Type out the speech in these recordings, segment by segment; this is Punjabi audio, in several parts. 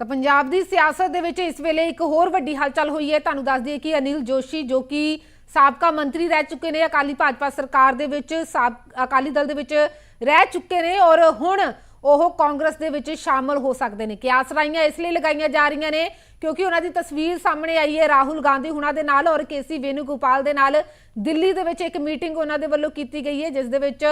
ਤਾਂ ਪੰਜਾਬ ਦੀ ਸਿਆਸਤ ਦੇ ਵਿੱਚ ਇਸ ਵੇਲੇ ਇੱਕ ਹੋਰ ਵੱਡੀ ਹਲਚਲ ਹੋਈ ਹੈ। ਤੁਹਾਨੂੰ ਦੱਸ ਦਈਏ ਕਿ ਅਨਿਲ ਜੋਸ਼ੀ, ਜੋ ਕਿ ਸਾਬਕਾ ਮੰਤਰੀ ਰਹਿ ਚੁੱਕੇ ਨੇ, ਅਕਾਲੀ ਭਾਜਪਾ ਸਰਕਾਰ ਦੇ ਵਿੱਚ ਅਕਾਲੀ ਦਲ ਦੇ ਵਿੱਚ ਰਹਿ ਚੁੱਕੇ ਨੇ ਔਰ ਹੁਣ ਉਹ ਕਾਂਗਰਸ ਦੇ ਵਿੱਚ ਸ਼ਾਮਲ ਹੋ ਸਕਦੇ ਨੇ। ਕਿਆਸ ਰਾਈਆਂ ਇਸ ਲਈ ਲਗਾਈਆਂ ਜਾ ਰਹੀਆਂ ਨੇ ਕਿਉਂਕਿ ਉਹਨਾਂ ਦੀ ਤਸਵੀਰ ਸਾਹਮਣੇ ਆਈ ਹੈ ਰਾਹੁਲ ਗਾਂਧੀ ਹੁਣਾਂ ਦੇ ਨਾਲ ਔਰ ਕੇਸੀ ਵੇਨੂਗੋਪਾਲ ਦੇ ਨਾਲ। ਦਿੱਲੀ ਦੇ ਵਿੱਚ ਇੱਕ ਮੀਟਿੰਗ ਉਹਨਾਂ ਦੇ ਵੱਲੋਂ ਕੀਤੀ ਗਈ ਹੈ, ਜਿਸ ਦੇ ਵਿੱਚ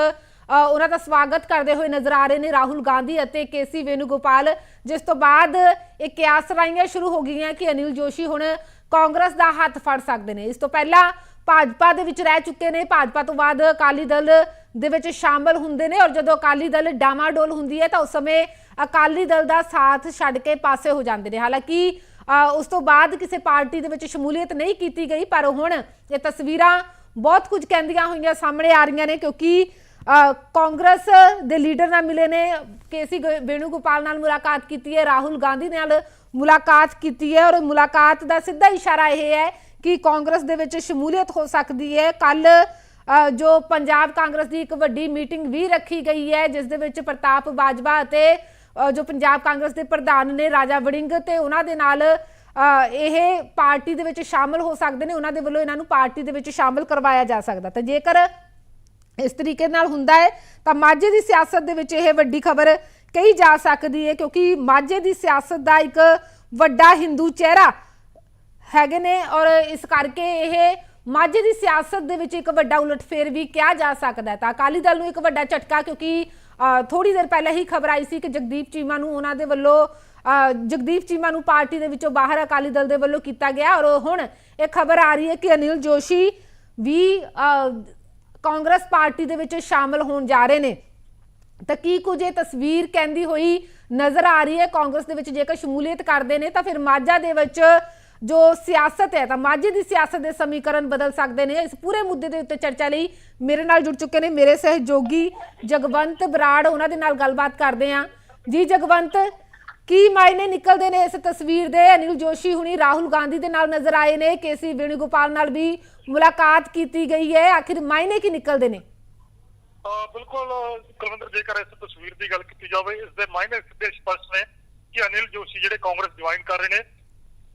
ਉਹਨਾਂ ਦਾ ਸਵਾਗਤ ਕਰਦੇ ਹੋਏ ਨਜ਼ਰ ਆ ਰਹੇ ਨੇ ਰਾਹੁਲ ਗਾਂਧੀ ਅਤੇ ਕੇਸੀ ਵੇਨੂਗੋਪਾਲ ਜਿਸ ਤੋਂ ਬਾਅਦ ਇਹ ਕਿਆਸ ਸ਼ੁਰੂ ਹੋ ਗਈਆਂ ਕਿ ਅਨਿਲ ਜੋਸ਼ੀ ਹੁਣ ਕਾਂਗਰਸ ਦਾ ਹੱਥ ਫੜ ਸਕਦੇ ਨੇ। ਇਸ ਤੋਂ ਪਹਿਲਾਂ ਭਾਜਪਾ ਦੇ ਵਿੱਚ ਰਹਿ ਚੁੱਕੇ ਨੇ। ਭਾਜਪਾ ਤੋਂ ਬਾਅਦ ਅਕਾਲੀ ਦਲ ਦੇ ਵਿੱਚ ਸ਼ਾਮਲ ਹੁੰਦੇ ਨੇ ਔਰ ਜਦੋਂ ਅਕਾਲੀ ਦਲ ਡਾਮਾਡੋਲ ਹੁੰਦੀ ਹੈ ਤਾਂ ਉਸ ਸਮੇਂ ਅਕਾਲੀ ਦਲ ਦਾ ਸਾਥ ਛੱਡ ਕੇ ਪਾਸੇ ਹੋ ਜਾਂਦੇ ਨੇ। ਹਾਲਾਂਕਿ ਅ, ਉਸ ਤੋਂ ਬਾਅਦ ਕਿਸੇ ਪਾਰਟੀ ਦੇ ਵਿੱਚ ਸ਼ਮੂਲੀਅਤ ਨਹੀਂ ਕੀਤੀ ਗਈ ਪਰ ਹੁਣ ਇਹ ਤਸਵੀਰਾਂ ਬਹੁਤ ਕੁਝ ਕਹਿੰਦੀਆਂ ਹੋਈਆਂ ਸਾਹਮਣੇ ਆ ਰਹੀਆਂ ਨੇ ਕਿਉਂਕਿ ਕਾਂਗਰਸ ਦੇ ਲੀਡਰ ਨਾਲ ਮਿਲੇ ਨੇ ਕੇਸੀ ਵੇਣੂਗੋਪਾਲ ਨਾਲ ਮੁਲਾਕਾਤ ਕੀਤੀ ਹੈ, ਰਾਹੁਲ ਗਾਂਧੀ ਨਾਲ ਮੁਲਾਕਾਤ ਕੀਤੀ ਹੈ ਔਰ ਮੁਲਾਕਾਤ ਦਾ ਸਿੱਧਾ ਇਸ਼ਾਰਾ ਇਹ ਹੈ ਕਿ ਕਾਂਗਰਸ ਦੇ ਵਿੱਚ ਸ਼ਮੂਲੀਅਤ ਹੋ ਸਕਦੀ ਹੈ। ਕੱਲ ਜੋ ਪੰਜਾਬ ਕਾਂਗਰਸ ਦੀ ਇੱਕ ਵੱਡੀ ਮੀਟਿੰਗ ਵੀ ਰੱਖੀ ਗਈ ਹੈ, ਜਿਸ ਦੇ ਵਿੱਚ ਪ੍ਰਤਾਪ ਬਾਜਵਾ ਅਤੇ ਜੋ ਪੰਜਾਬ ਕਾਂਗਰਸ ਦੇ ਪ੍ਰਧਾਨ ਨੇ ਰਾਜਾ ਵੜਿੰਗ ਤੇ ਉਹਨਾਂ ਦੇ ਨਾਲ ਇਹ ਪਾਰਟੀ ਦੇ ਵਿੱਚ ਸ਼ਾਮਲ ਹੋ ਸਕਦੇ ਨੇ, ਉਹਨਾਂ ਦੇ ਵੱਲੋਂ ਇਹਨਾਂ ਨੂੰ ਪਾਰਟੀ ਦੇ ਵਿੱਚ ਸ਼ਾਮਲ ਕਰਵਾਇਆ ਜਾ ਸਕਦਾ। ਤਾਂ ਜੇਕਰ ਇਸ ਤਰੀਕੇ ਨਾਲ ਹੁੰਦਾ ਹੈ ਤਾਂ ਮਾਝੇ ਦੀ ਸਿਆਸਤ ਦੇ ਵਿੱਚ ਇਹ ਵੱਡੀ ਖਬਰ ਕਹੀ ਜਾ ਸਕਦੀ ਹੈ ਕਿਉਂਕਿ ਮਾਝੇ ਦੀ ਸਿਆਸਤ ਦਾ ਇੱਕ ਵੱਡਾ ਹਿੰਦੂ ਚਿਹਰਾ ਹੈਗੇ ਨੇ ਔਰ ਇਸ ਕਰਕੇ ਇਹ ਮਾਝੇ ਦੀ ਸਿਆਸਤ ਦੇ ਵਿੱਚ ਇੱਕ ਵੱਡਾ ਉਲਟਫੇਰ ਵੀ ਕਿਹਾ ਜਾ ਸਕਦਾ ਹੈ। ਤਾਂ ਅਕਾਲੀ ਦਲ ਨੂੰ ਇੱਕ ਵੱਡਾ ਝਟਕਾ ਕਿਉਂਕਿ ਥੋੜੀ ਦੇਰ ਪਹਿਲਾਂ ਹੀ ਖਬਰ ਆਈ ਸੀ ਕਿ ਜਗਦੀਪ ਚੀਮਾ ਨੂੰ ਉਹਨਾਂ ਦੇ ਵੱਲੋਂ ਅ, ਜਗਦੀਪ ਚੀਮਾ ਨੂੰ ਪਾਰਟੀ ਦੇ ਵਿੱਚੋਂ ਬਾਹਰ ਅਕਾਲੀ ਦਲ ਦੇ ਵੱਲੋਂ ਕੀਤਾ ਗਿਆ ਔਰ ਹੁਣ ਇਹ ਖਬਰ ਆ ਰਹੀ ਹੈ ਕਿ ਅਨਿਲ ਜੋਸ਼ੀ ਵੀ ਅ, ਕਾਂਗਰਸ ਪਾਰਟੀ ਦੇ ਵਿੱਚ ਸ਼ਾਮਲ ਹੋਣ ਜਾ ਰਹੇ ਨੇ। ਤਾਂ ਕੀ ਕੁਝ ਇਹ ਤਸਵੀਰ ਕਹਿੰਦੀ ਹੋਈ ਨਜ਼ਰ ਆ ਰਹੀ ਹੈ? ਕਾਂਗਰਸ ਦੇ ਵਿੱਚ ਜੇਕਰ ਸ਼ਮੂਲੀਅਤ ਕਰਦੇ ਨੇ ਤਾਂ ਫਿਰ ਮਾਝਾ ਦੇ ਵਿੱਚ ਜੋ ਸਿਆਸਤ ਹੈ, ਤਾਂ ਮਾਝੇ ਦੀ ਸਿਆਸਤ ਦੇ ਸਮੀਕਰਨ ਬਦਲ ਸਕਦੇ ਨੇ। ਇਸ ਪੂਰੇ ਮੁੱਦੇ ਦੇ ਉੱਤੇ ਚਰਚਾ ਲਈ ਮੇਰੇ ਨਾਲ ਜੁੜ ਚੁੱਕੇ ਨੇ ਮੇਰੇ ਸਹਿਯੋਗੀ ਜਗਵੰਤ ਬਰਾੜ। ਉਹਨਾਂ ਦੇ ਨਾਲ ਗੱਲਬਾਤ ਕਰਦੇ ਹਾਂ। ਜੀ ਜਗਵੰਤ ਕੀ ਮਾਇਨੇ ਨਿਕਲਦੇ ਨੇ ਇਸ ਤਸਵੀਰ ਦੇ? ਅਨਿਲ ਜੋਸ਼ੀ ਹੁਣੀ ਰਾਹੁਲ ਗਾਂਧੀ ਦੇ ਨਾਲ ਨਜ਼ਰ ਆਏ ਨੇ। ਕੇਸੀ ਵੇਣੂਗੋਪਾਲ ਨਾਲ ਵੀ ਮੁਲਾਕਾਤ ਕੀਤੀ ਗਈ ਹੈ। ਆਖਿਰ ਮਾਇਨੇ ਕੀ ਨਿਕਲਦੇ ਨੇ? ਬਿਲਕੁਲ ਕੁਲਵਿੰਦਰ ਜੇਕਰ ਇਸ ਤਸਵੀਰ ਦੀ ਗੱਲ ਕੀਤੀ ਜਾਵੇ ਇਸ ਦੇ ਮਾਇਨੇ ਸਿੱਧੇ ਸਪਸ਼ਟ ਨੇ ਕਿ ਅਨਿਲ ਜੋਸ਼ੀ ਜਿਹੜੇ ਕਾਂਗਰਸ ਜੁਆਇਨ ਕਰ ਰਹੇ ਨੇ।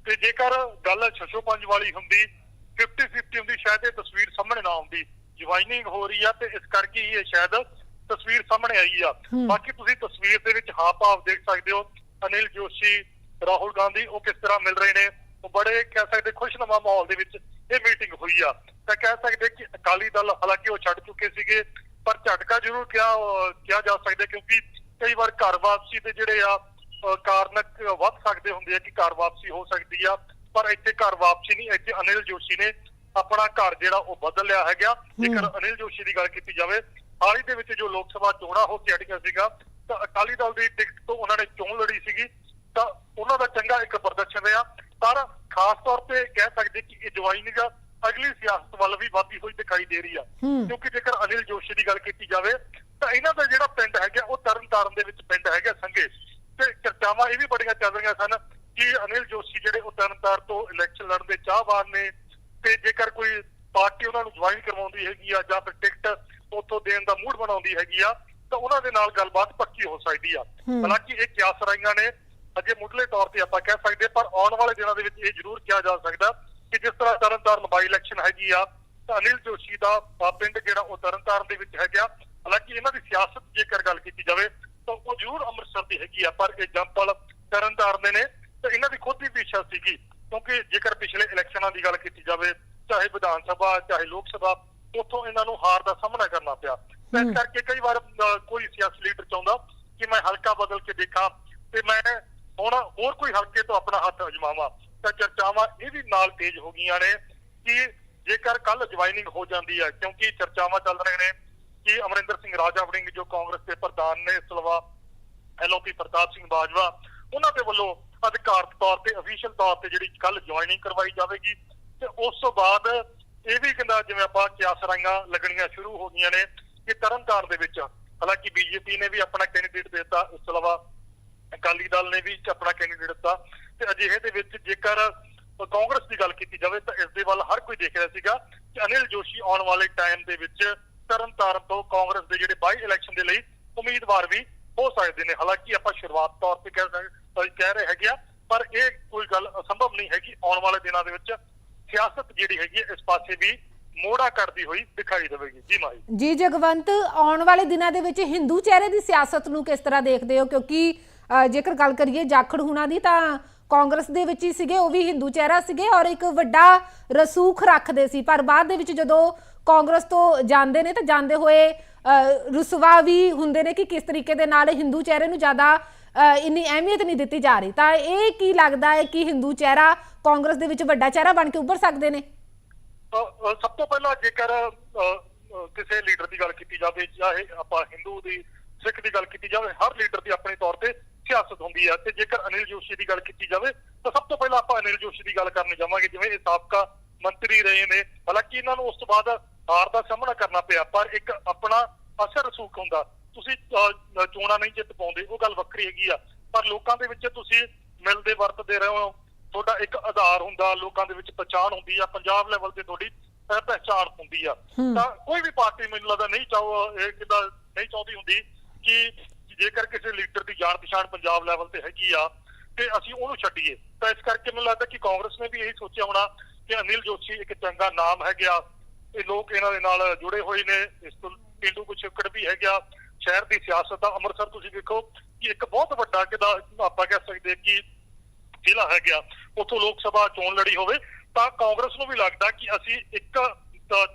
ਤੇ ਜੇਕਰ ਗੱਲ ਛਛੋ ਪੰਜ ਵਾਲੀ ਹੁੰਦੀ 50 50 ਹੁੰਦੀ ਸ਼ਾਇਦ ਇਹ ਤਸਵੀਰ ਸਾਹਮਣੇ ਨਾ ਆਉਂਦੀ। ਜੁਆਇਨਿੰਗ ਹੋ ਰਹੀ ਆ ਤੇ ਇਸ ਕਰਕੇ ਹੀ ਇਹ ਸ਼ਾਇਦ ਤਸਵੀਰ ਸਾਹਮਣੇ ਆਈ ਆ। ਬਾਕੀ ਤੁਸੀਂ ਤਸਵੀਰ ਦੇ ਵਿੱਚ ਹਾਵ ਭਾਵ ਦੇਖ ਸਕਦੇ ਹੋ। ਅਨਿਲ ਜੋਸ਼ੀ ਰਾਹੁਲ ਗਾਂਧੀ ਉਹ ਕਿਸ ਤਰ੍ਹਾਂ ਮਿਲ ਰਹੇ ਨੇ? ਉਹ ਬੜੇ ਕਹਿ ਸਕਦੇ ਖੁਸ਼ਨੁਮਾ ਮਾਹੌਲ ਦੇ ਵਿੱਚ ਇਹ ਮੀਟਿੰਗ ਹੋਈ ਆ। ਤਾਂ ਕਹਿ ਸਕਦੇ ਕਿ ਅਕਾਲੀ ਦਲ ਹਾਲਾਂਕਿ ਉਹ ਛੱਡ ਚੁੱਕੇ ਸੀਗੇ ਪਰ ਝਟਕਾ ਜ਼ਰੂਰ ਕਿਹਾ ਕਿਹਾ ਜਾ ਸਕਦਾ ਕਿਉਂਕਿ ਕਈ ਵਾਰ ਘਰ ਵਾਪਸੀ ਦੇ ਜਿਹੜੇ ਆ ਅਹ ਕਾਰਨ ਵੱਧ ਸਕਦੇ ਹੁੰਦੇ ਆ ਕਿ ਘਰ ਵਾਪਸੀ ਹੋ ਸਕਦੀ ਆ। ਪਰ ਇੱਥੇ ਘਰ ਵਾਪਸੀ ਨਹੀਂ ਇੱਥੇ ਅਨਿਲ ਜੋਸ਼ੀ ਨੇ ਆਪਣਾ ਘਰ ਜਿਹੜਾ ਉਹ ਬਦਲ ਲਿਆ ਹੈਗਾ। ਜੇਕਰ ਅਨਿਲ ਜੋਸ਼ੀ ਦੀ ਗੱਲ ਕੀਤੀ ਜਾਵੇ ਹਾਲ ਹੀ ਦੇ ਵਿੱਚ ਜੋ ਲੋਕ ਸਭਾ ਚੋਣਾਂ ਹੋ ਕੇ ਹਟੀਆਂ ਸੀਗਾ ਤਾਂ ਅਕਾਲੀ ਦਲ ਦੀ ਟਿਕਟ ਤੋਂ ਉਹਨਾਂ ਨੇ ਚੋਣ ਲੜੀ ਸੀਗੀ ਤਾਂ ਉਹਨਾਂ ਦਾ ਚੰਗਾ ਇੱਕ ਪ੍ਰਦਰਸ਼ਨ ਰਿਹਾ। ਪਰ ਖਾਸ ਤੌਰ ਤੇ ਕਹਿ ਸਕਦੇ ਕਿ ਇਹ ਜੁਆਇਨਿੰਗ ਅਗਲੀ ਸਿਆਸਤ ਵੱਲ ਵੀ ਵਧਦੀ ਹੋਈ ਦਿਖਾਈ ਦੇ ਰਹੀ ਆ। ਕਿਉਂਕਿ ਜੇਕਰ ਅਨਿਲ ਜੋਸ਼ੀ ਦੀ ਗੱਲ ਕੀਤੀ ਜਾਵੇ ਤਾਂ ਇਹਨਾਂ ਦਾ ਜਿਹੜਾ ਪਿੰਡ ਹੈਗਾ ਉਹ ਤਰਨਤਾਰਨ ਦੇ ਵਿੱਚ ਪਿੰਡ ਹੈਗਾ ਸੰਘੇ। ਤੇ ਚਰਚਾਵਾਂ ਇਹ ਵੀ ਬੜੀਆਂ ਚੱਲ ਰਹੀਆਂ ਸਨ ਕਿ ਅਨਿਲ ਜੋਸ਼ੀ ਜਿਹੜੇ ਉਹ ਤਰਨਤਾਰਨ ਤੋਂ ਇਲੈਕਸ਼ਨ ਲੜਨ ਦੇ ਚਾਹਵਾਨ ਨੇ ਤੇ ਜੇਕਰ ਕੋਈ ਪਾਰਟੀ ਉਹਨਾਂ ਨੂੰ ਜੁਆਇਨ ਕਰਵਾਉਂਦੀ ਹੈਗੀ ਆ ਜਾਂ ਫਿਰ ਟਿਕਟ ਉੱਥੋਂ ਦੇਣ ਦਾ ਮੂਡ ਬਣਾਉਂਦੀ ਹੈਗੀ ਆ ਤਾਂ ਉਹਨਾਂ ਦੇ ਨਾਲ ਗੱਲਬਾਤ ਪੱਕੀ ਹੋ ਸਕਦੀ ਆ। ਹਾਲਾਂਕਿ ਇਹ ਕਿਆਸ ਰਾਈਆਂ ਨੇ ਅਜੇ ਮੁੱਢਲੇ ਤੌਰ ਤੇ ਆਪਾਂ ਕਹਿ ਸਕਦੇ ਪਰ ਆਉਣ ਵਾਲੇ ਦਿਨਾਂ ਦੇ ਵਿੱਚ ਇਹ ਜ਼ਰੂਰ ਕਿਹਾ ਜਾ ਸਕਦਾ ਕਿ ਜਿਸ ਤਰ੍ਹਾਂ ਤਰਨਤਾਰਨ ਬਾਈ ਇਲੈਕਸ਼ਨ ਹੈਗੀ ਆ ਤਾਂ ਅਨਿਲ ਜੋਸ਼ੀ ਦਾ ਪਿੰਡ ਜਿਹੜਾ ਉਹ ਤਰਨਤਾਰਨ ਦੇ ਵਿੱਚ ਹੈਗਾ। ਹਾਲਾਂਕਿ ਇਹਨਾਂ ਦੀ ਸਿਆਸਤ ਜੇਕਰ ਗੱਲ ਕੀਤੀ ਜਾਵੇ ਤਾਂ ਉਹ ਜ਼ਰੂਰ ਅੰਮ੍ਰਿਤਸਰ ਦੀ ਹੈਗੀ ਆ ਪਰ ਇਹ ਜੰਪਲ ਤਰਨਤਾਰਨ ਦੇ ਨੇ। ਤੇ ਇਹਨਾਂ ਦੀ ਖੁਦ ਦੀ ਇੱਛਾ ਸੀਗੀ ਕਿਉਂਕਿ ਜੇਕਰ ਪਿਛਲੇ ਇਲੈਕਸ਼ਨਾਂ ਦੀ ਗੱਲ ਕੀਤੀ ਜਾਵੇ ਚਾਹੇ ਵਿਧਾਨ ਸਭਾ ਚਾਹੇ ਲੋਕ ਸਭਾ ਉੱਥੋਂ ਇਹਨਾਂ ਨੂੰ ਹਾਰ ਦਾ ਸਾਹਮਣਾ ਕਰਨਾ ਪਿਆ। ਇਸ ਕਰਕੇ ਕਈ ਵਾਰ ਸਿਆਸੀ ਲੀਡਰ ਚਾਹੁੰਦਾ ਕਿ ਮੈਂ ਹਲਕਾ ਬਦਲ ਕੇ ਦੇਖਾਂ ਤੇ ਮੈਂ ਹੁਣ ਹੋਰ ਕੋਈ ਹਲਕੇ ਤੋਂ ਆਪਣਾ ਹੱਥ ਅਜਮਾਵਾਂ। ਤਾਂ ਚਰਚਾਵਾਂ ਇਹ ਵੀ ਨਾਲ ਤੇਜ਼ ਹੋ ਗਈਆਂ ਨੇ ਕਿ ਜੇਕਰ ਕੱਲ ਜੁਆਇਨਿੰਗ ਹੋ ਜਾਂਦੀ ਹੈ, ਕਿਉਂਕਿ ਚਰਚਾਵਾਂ ਚੱਲ ਰਹੀਆਂ ਨੇ ਕਿ ਅਮਰਿੰਦਰ ਸਿੰਘ ਰਾਜਾ ਵੜਿੰਗ, ਜੋ ਕਾਂਗਰਸ ਦੇ ਪ੍ਰਧਾਨ ਨੇ, ਇਸ ਐਲਓਪੀ ਪ੍ਰਤਾਪ ਸਿੰਘ ਬਾਜਵਾ, ਉਹਨਾਂ ਦੇ ਵੱਲੋਂ ਅਧਿਕਾਰਤ ਤੌਰ ਤੇ, ਅਫੀਸ਼ੀਅਲ ਤੌਰ ਤੇ ਜਿਹੜੀ ਕੱਲ ਜੁਆਇਨਿੰਗ ਕਰਵਾਈ ਜਾਵੇਗੀ। ਤੇ ਉਸ ਤੋਂ ਬਾਅਦ ਇਹ ਵੀ ਕਹਿੰਦਾ, ਜਿਵੇਂ ਆਪਾਂ ਕਿਆਸਰਾਈਆਂ ਲੱਗਣੀਆਂ ਸ਼ੁਰੂ ਹੋ ਗਈਆਂ ਨੇ, ਕਿ ਤਰਨਤਾਰਨ ਦੇ ਵਿੱਚ ਹਾਲਾਂਕਿ ਬੀਜੇਪੀ ਨੇ ਵੀ ਆਪਣਾ ਕੈਂਡੀਡੇਟ ਦਿੱਤਾ, ਇਸ ਤੋਂ ਇਲਾਵਾ ਅਕਾਲੀ ਦਲ ਨੇ ਵੀ ਆਪਣਾ ਕੈਂਡੀਡੇਟ ਦਿੱਤਾ। ਤੇ ਅਜਿਹੇ ਦੇ ਵਿੱਚ ਜੇਕਰ ਕਾਂਗਰਸ ਦੀ ਗੱਲ ਕੀਤੀ ਜਾਵੇ ਤਾਂ ਇਸ ਦੇ ਵੱਲ ਹਰ ਕੋਈ ਦੇਖ ਰਿਹਾ ਸੀਗਾ ਕਿ ਅਨਿਲ ਜੋਸ਼ੀ ਆਉਣ ਵਾਲੇ ਟਾਈਮ ਦੇ ਵਿੱਚ ਤਰਨਤਾਰਨ ਤੋਂ ਕਾਂਗਰਸ ਦੇ ਜਿਹੜੇ ਬਾਈ ਇਲੈਕਸ਼ਨ ਦੇ ਲਈ ਉਮੀਦਵਾਰ ਵੀ ਹੋ ਸਕਦੇ ਨੇ। ਹਾਲਾਂਕਿ ਆਪਾਂ ਸ਼ੁਰੂਆਤ ਤੌਰ ਤੇ ਕਹਿ ਸਕ- ਕਹਿ ਰਹੇ ਹੈਗੇ ਆ, ਪਰ ਇਹ ਕੋਈ ਗੱਲ ਅਸੰਭਵ ਨਹੀਂ ਹੈਗੀ। ਆਉਣ ਵਾਲੇ ਦਿਨਾਂ ਦੇ ਵਿੱਚ ਸਿਆਸਤ ਜਿਹੜੀ ਹੈਗੀ ਹੈ, ਇਸ ਪਾਸੇ ਵੀ ਮੋੜਾ ਕਰਦੀ ਹੋਈ ਦਿਖਾਈ ਦੇਵੇਗੀ। ਜੀ ਮਾਈ। ਜੀ ਜਗਵੰਤ ਆਉਣ ਵਾਲੇ ਦਿਨਾਂ ਦੇ ਵਿੱਚ ਹਿੰਦੂ ਚਿਹਰੇ ਦੀ ਸਿਆਸਤ ਨੂੰ ਕਿਸ ਤਰ੍ਹਾਂ ਦੇਖਦੇ ਹੋ? ਕਿਉਂਕਿ ਅ, ਜੇਕਰ ਗੱਲ ਕਰੀਏ ਜਾਖੜ ਹੁਣਾ ਦੀ ਤਾਂ ਕਾਂਗਰਸ ਦੇ ਵਿੱਚ ਹੀ ਸੀਗੇ ਉਹ ਵੀ ਹਿੰਦੂ ਚਿਹਰਾ ਸੀਗੇ ਔਰ ਇੱਕ ਵੱਡਾ ਰਸੂਖ ਰੱਖਦੇ ਸੀ। ਪਰ ਬਾਅਦ ਦੇ ਵਿੱਚ ਜਦੋਂ ਕਾਂਗਰਸ ਤੋਂ ਜਾਂਦੇ ਨੇ ਤਾਂ ਜਾਂਦੇ ਹੋਏ ਅ, ਰੁਸਵਾ ਵੀ ਹੁੰਦੇ ਨੇ ਕਿ ਕਿਸ ਤਰੀਕੇ ਦੇ ਨਾਲ ਹਿੰਦੂ ਚਿਹਰੇ ਨੂੰ ਜ਼ਿਆਦਾ ਅ, ਇੰਨੀ ਅਹਿਮੀਅਤ ਨਹੀਂ ਦਿੱਤੀ ਜਾ ਰਹੀ। ਤਾਂ ਇਹ ਕੀ ਲੱਗਦਾ ਹੈ ਕਿ ਹਿੰਦੂ ਚਿਹਰਾ ਕਾਂਗਰਸ ਦੇ ਵਿੱਚ ਵੱਡਾ ਚਿਹਰਾ ਬਣ ਕੇ ਉੱਭਰ ਸਕਦੇ ਨੇ? ਸਭ ਤੋਂ ਪਹਿਲਾਂ ਜੇਕਰ ਕਿਸੇ ਲੀਡਰ ਦੀ ਗੱਲ ਕੀਤੀ ਜਾਵੇ ਚਾਹੇ ਆਪਾਂ ਹਿੰਦੂ ਦੀ ਸਿੱਖ ਦੀ ਗੱਲ ਕੀਤੀ ਜਾਵੇ ਹਰ ਲੀਡਰ ਦੀ ਆਪਣੇ ਤੌਰ ਤੇ ਸਿਆਸਤ ਹੁੰਦੀ ਹੈ। ਤੇ ਜੇਕਰ ਅਨਿਲ ਜੋਸ਼ੀ ਦੀ ਗੱਲ ਕੀਤੀ ਜਾਵੇ ਤਾਂ ਸਭ ਤੋਂ ਪਹਿਲਾਂ ਆਪਾਂ ਅਨਿਲ ਜੋਸ਼ੀ ਦੀ ਗੱਲ ਕਰਨ ਜਾਵਾਂਗੇ ਜਿਵੇਂ ਇਹ ਸਾਬਕਾ ਮੰਤਰੀ ਰਹੇ ਨੇ। ਹਾਲਾਂਕਿ ਇਹਨਾਂ ਨੂੰ ਉਸ ਤੋਂ ਬਾਅਦ ਹਾਰ ਦਾ ਸਾਹਮਣਾ ਕਰਨਾ ਪਿਆ ਪਰ ਇੱਕ ਆਪਣਾ ਅਸਰ ਰਸੂਖ ਹੁੰਦਾ। ਤੁਸੀਂ ਅ, ਚੋਣਾਂ ਨਹੀਂ ਜਿੱਤ ਪਾਉਂਦੇ ਉਹ ਗੱਲ ਵੱਖਰੀ ਹੈਗੀ ਆ। ਪਰ ਲੋਕਾਂ ਦੇ ਵਿੱਚ ਤੁਸੀਂ ਮਿਲਦੇ ਵਰਤਦੇ ਰਹੇ ਹੋ ਤੁਹਾਡਾ ਇੱਕ ਆਧਾਰ ਹੁੰਦਾ ਲੋਕਾਂ ਦੇ ਵਿੱਚ ਪਛਾਣ ਹੁੰਦੀ ਆ ਪੰਜਾਬ ਲੈਵਲ ਤੇ ਤੁਹਾਡੀ ਪਹਿਚਾਣ ਹੁੰਦੀ ਆ। ਹੂੰ। ਤਾਂ ਕੋਈ ਵੀ ਪਾਰਟੀ ਮੈਨੂੰ ਲੱਗਦਾ ਨਹੀਂ ਚਾਹੋ ਇਹ ਕਿਦਾਂ ਨਹੀਂ ਚਾਹੁੰਦੀ ਹੁੰਦੀ ਕਿ ਜੇਕਰ ਕਿਸੇ ਲੀਡਰ ਦੀ ਜਾਣ ਪਛਾਣ ਪੰਜਾਬ ਲੈਵਲ ਤੇ ਹੈਗੀ ਆ ਤੇ ਅਸੀਂ ਉਹਨੂੰ ਛੱਡੀਏ। ਤਾਂ ਇਸ ਕਰਕੇ ਮੈਨੂੰ ਲੱਗਦਾ ਕਿ ਕਾਂਗਰਸ ਨੇ ਵੀ ਇਹੀ ਸੋਚਿਆ ਹੋਣਾ ਕਿ ਅਨਿਲ ਜੋਸ਼ੀ ਇੱਕ ਚੰਗਾ ਨਾਮ ਹੈਗਾ ਇਹ ਲੋਕ ਇਹਨਾਂ ਦੇ ਨਾਲ ਜੁੜੇ ਹੋਏ ਨੇ। ਇਸ ਤੋਂ ਪਿੰਡੂ ਕੁਛ ਛਿੱਕੜ ਵੀ ਹੈਗਾ ਸ਼ਹਿਰ ਦੀ ਸਿਆਸਤ ਦਾ ਅੰਮ੍ਰਿਤਸਰ ਤੁਸੀਂ ਦੇਖੋ ਕਿ ਇੱਕ ਬਹੁਤ ਵੱਡਾ ਕਿਦਾ ਆਪਾਂ ਕਹਿ ਸਕਦੇ ਕਿ ਜ਼ਿਲ੍ਹਾ ਹੈਗਾ ਉੱਥੋਂ ਲੋਕ ਸਭਾ ਚੋਣ ਲੜੀ ਹੋਵੇ ਤਾਂ ਕਾਂਗਰਸ ਨੂੰ ਵੀ ਲੱਗਦਾ ਕਿ ਅਸੀਂ ਇੱਕ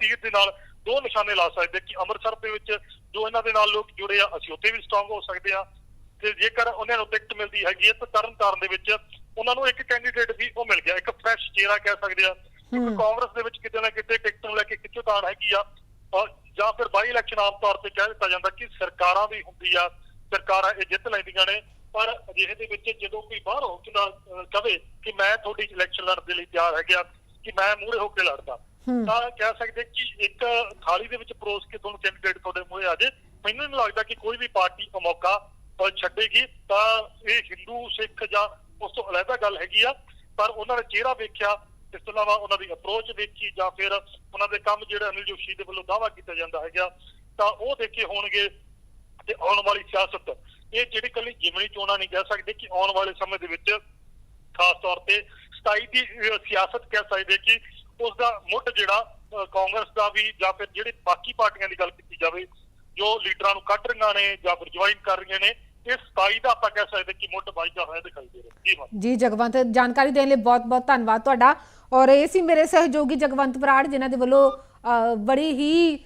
ਤੀਰ ਦੇ ਨਾਲ ਦੋ ਨਿਸ਼ਾਨੇ ਲਾ ਸਕਦੇ ਕਿ ਅੰਮ੍ਰਿਤਸਰ ਦੇ ਵਿੱਚ ਜੋ ਇਹਨਾਂ ਦੇ ਨਾਲ ਲੋਕ ਜੁੜੇ ਆ ਅਸੀਂ ਉੱਥੇ ਵੀ ਸਟਰੋਂਗ ਹੋ ਸਕਦੇ ਆ। ਤੇ ਜੇਕਰ ਉਹਨਾਂ ਨੂੰ ਟਿਕਟ ਮਿਲਦੀ ਹੈਗੀ ਹੈ ਤਾਂ ਤਰਨਤਾਰਨ ਦੇ ਵਿੱਚ ਉਹਨਾਂ ਨੂੰ ਇੱਕ ਕੈਂਡੀਡੇਟ ਵੀ ਉਹ ਮਿਲ ਗਿਆ ਇੱਕ ਫਰੈਸ਼ ਚਿਹਰਾ ਕਹਿ ਸਕਦੇ ਆ। ਕਿਉਂਕਿ ਹੂੰ। ਕਾਂਗਰਸ ਦੇ ਵਿੱਚ ਕਿਤੇ ਨਾ ਕਿਤੇ ਟਿਕਟ ਨੂੰ ਲੈ ਕੇ ਖਿੱਚੋਤਾਣ ਹੈਗੀ ਆ ਔਰ ਜਾਂ ਫਿਰ ਬਾਈ ਇਲੈਕਸ਼ਨ ਆਮ ਤੌਰ ਤੇ ਕਹਿ ਦਿੱਤਾ ਜਾਂਦਾ ਕਿ ਸਰਕਾਰਾਂ ਦੀ ਹੁੰਦੀ ਆ ਸਰਕਾਰਾਂ ਇਹ ਜਿੱਤ ਲੈਂਦੀਆਂ ਨੇ। ਪਰ ਅਜਿਹੇ ਦੇ ਵਿੱਚ ਜਦੋਂ ਕੋਈ ਬਾਹਰੋਂ ਕਿਦਾ ਕਵੇ ਕਿ ਮੈਂ ਤੁਹਾਡੀ ਇਲੈਕਸ਼ਨ ਲੜਨ ਦੇ ਲਈ ਤਿਆਰ ਹੈਗਾ ਕਿ ਮੈਂ ਮੂਹਰੇ ਹੋ ਕੇ ਲੜਦਾ ਹੂੰ। ਤਾਂ ਕਹਿ ਸਕਦੇ ਕਿ ਇੱਕ ਥਾਲੀ ਦੇ ਵਿੱਚ ਪਰੋਸ ਕੇ ਤੁਹਾਨੂੰ ਕੈਂਡੀਡੇਟ ਤੁਹਾਡੇ ਮੂਹਰੇ ਆ ਜੇ ਮੈਨੂੰ ਨਹੀਂ ਲੱਗਦਾ ਕਿ ਕੋਈ ਵੀ ਪਾਰਟੀ ਉਹ ਮੌਕਾ ਛੱਡੇਗੀ ਤਾਂ ਇਹ ਹਿੰਦੂ ਸਿੱਖ ਜਾਂ ਉਸ ਤੋਂ ਅਲੱਗਾ ਗੱਲ ਹੈਗੀ ਆ ਪਰ ਉਹਨਾਂ ਨੇ ਚਿਹਰਾ ਵੇਖਿਆ ਇਸ ਤੋਂ ਇਲਾਵਾ ਉਹਨਾਂ ਦੀ ਅਪਰੋਚ ਦੇਖੀ ਜਾਂ ਫਿਰ ਉਹਨਾਂ ਦੇ ਕੰਮ ਜਿਹੜਾ ਅਨਿਲ ਜੋਸ਼ੀ ਦੇ ਵੱਲੋਂ ਦਾਵਾ ਕੀਤਾ ਜਾਂਦਾ ਹੈਗਾ ਤਾਂ ਉਹ ਦੇਖੇ ਹੋਣਗੇ ਤੇ ਆਉਣ ਵਾਲੀ ਸਿਆਸਤ ਇਹ ਜਿਹੜੀ ਕੱਲੀ ਜਿਮਣੀ ਚੋਣਾਂ ਨਹੀਂ ਕਹਿ ਸਕਦੇ ਕਿ ਆਉਣ ਵਾਲੇ ਸਮੇਂ ਦੇ ਵਿੱਚ ਖਾਸ ਤੌਰ ਤੇ 27 ਦੀ ਸਿਆਸਤ ਕਹਿ ਸਕਦੇ ਕਿ ਉਸ ਦਾ ਮੁੱਢ ਜਿਹੜਾ ਕਾਂਗਰਸ ਦਾ ਵੀ ਜਾਂ ਫਿਰ ਜਿਹੜੇ ਬਾਕੀ ਪਾਰਟੀਆਂ ਦੀ ਗੱਲ ਕੀਤੀ ਜਾਵੇ, ਜੋ ਲੀਡਰਾਂ ਨੂੰ ਕੱਢ ਰਹੀਆਂ ਨੇ ਜਾਂ ਫਿਰ ਜੁਆਇਨ ਕਰ ਰਹੀਆਂ ਨੇ, ਇਹ 27 ਦਾ ਆਪਾਂ ਕਹਿ ਸਕਦੇ ਕਿ ਮੁੱਢ ਵਾਜਦਾ ਹੋਇਆ ਦਿਖਾਈ ਦੇ ਰਿਹਾ ਜੀ ਜੀ, ਜਗਵੰਤ, ਜਾਣਕਾਰੀ ਦੇਣ ਲਈ ਬਹੁਤ-ਬਹੁਤ ਧੰਨਵਾਦ ਤੁਹਾਡਾ। ਔਰ ਇਹ ਸੀ ਮੇਰੇ ਸਹਿਯੋਗੀ ਜਗਵੰਤ ਬਰਾੜ, ਜਿਨ੍ਹਾਂ ਦੇ ਵੱਲੋਂ ਬੜੀ ਹੀ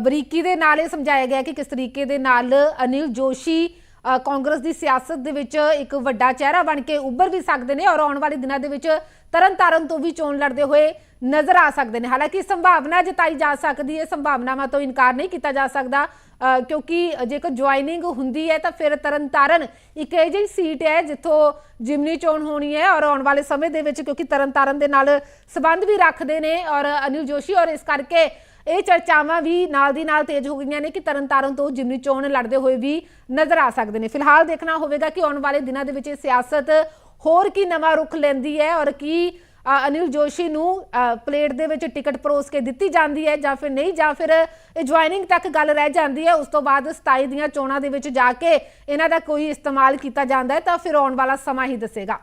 ਬਰੀਕੀ ਦੇ ਨਾਲ ਇਹ ਸਮਝਾਇਆ ਗਿਆ ਕਿ ਕਿਸ ਤਰੀਕੇ ਦੇ ਨਾਲ ਅਨਿਲ ਜੋਸ਼ੀ ਕਾਂਗਰਸ ਦੀ ਸਿਆਸਤ ਦੇ ਵਿੱਚ ਇੱਕ ਵੱਡਾ ਚਿਹਰਾ ਬਣ ਕੇ ਉੱਭਰ ਵੀ ਸਕਦੇ ਨੇ ਔਰ ਆਉਣ ਵਾਲੇ ਦਿਨਾਂ ਦੇ ਵਿੱਚ ਤਰਨਤਾਰਨ ਤੋਂ ਵੀ ਚੋਣ ਲੜਦੇ ਹੋਏ ਨਜ਼ਰ ਆ ਸਕਦੇ ਨੇ। ਹਾਲਾਂਕਿ ਸੰਭਾਵਨਾ ਜਤਾਈ ਜਾ ਸਕਦੀ ਹੈ, ਸੰਭਾਵਨਾਵਾਂ ਤੋਂ ਇਨਕਾਰ ਨਹੀਂ ਕੀਤਾ ਜਾ ਸਕਦਾ ਕਿਉਂਕਿ ਜੇਕਰ ਜੁਆਇਨਿੰਗ ਹੁੰਦੀ ਹੈ ਤਾਂ ਫਿਰ ਤਰਨਤਾਰਨ ਇੱਕ ਇਹ ਜਿਹੀ ਸੀਟ ਹੈ ਜਿੱਥੋਂ ਜਿਮਨੀ ਚੋਣ ਹੋਣੀ ਹੈ ਔਰ ਆਉਣ ਵਾਲੇ ਸਮੇਂ ਦੇ ਵਿੱਚ ਕਿਉਂਕਿ ਤਰਨਤਾਰਨ ਦੇ ਨਾਲ ਸਬੰਧ ਵੀ ਰੱਖਦੇ ਨੇ ਔਰ ਅਨਿਲ ਜੋਸ਼ੀ ਔਰ ਇਸ ਕਰਕੇ ਇਹ ਚਰਚਾਵਾਂ ਵੀ ਨਾਲ ਦੀ ਨਾਲ ਤੇਜ਼ ਹੋ ਗਈਆਂ ਨੇ ਕਿ ਤਰਨ ਤਾਰਨ ਤੋਂ ਜਿਮਨੀ ਚੋਣ ਲੜਦੇ ਹੋਏ ਵੀ ਨਜ਼ਰ ਆ ਸਕਦੇ ਨੇ। ਫਿਲਹਾਲ ਦੇਖਣਾ ਹੋਵੇਗਾ ਕਿ ਆਉਣ ਵਾਲੇ ਦਿਨਾਂ ਦੇ ਵਿੱਚ ਇਹ ਸਿਆਸਤ ਹੋਰ ਕੀ ਨਵਾਂ ਰੁਖ ਲੈਂਦੀ ਹੈ ਔਰ ਕੀ ਅਨਿਲ ਜੋਸ਼ੀ ਨੂੰ ਪਲੇਟ ਦੇ ਵਿੱਚ ਟਿਕਟ ਪਰੋਸ ਕੇ ਦਿੱਤੀ ਜਾਂਦੀ ਹੈ ਜਾਂ ਫਿਰ ਨਹੀਂ, ਜਾਂ ਫਿਰ ਇਹ ਜੁਆਇਨਿੰਗ ਤੱਕ ਗੱਲ ਰਹਿ ਜਾਂਦੀ ਹੈ। ਉਸ ਤੋਂ ਬਾਅਦ 27 ਦੀਆਂ ਚੋਣਾਂ ਦੇ ਵਿੱਚ ਜਾ ਕੇ ਇਹਨਾਂ ਦਾ ਕੋਈ ਇਸਤੇਮਾਲ ਕੀਤਾ ਜਾਂਦਾ ਹੈ ਤਾਂ ਫਿਰ ਆਉਣ ਵਾਲਾ ਸਮਾਂ ਹੀ ਦੱਸੇਗਾ।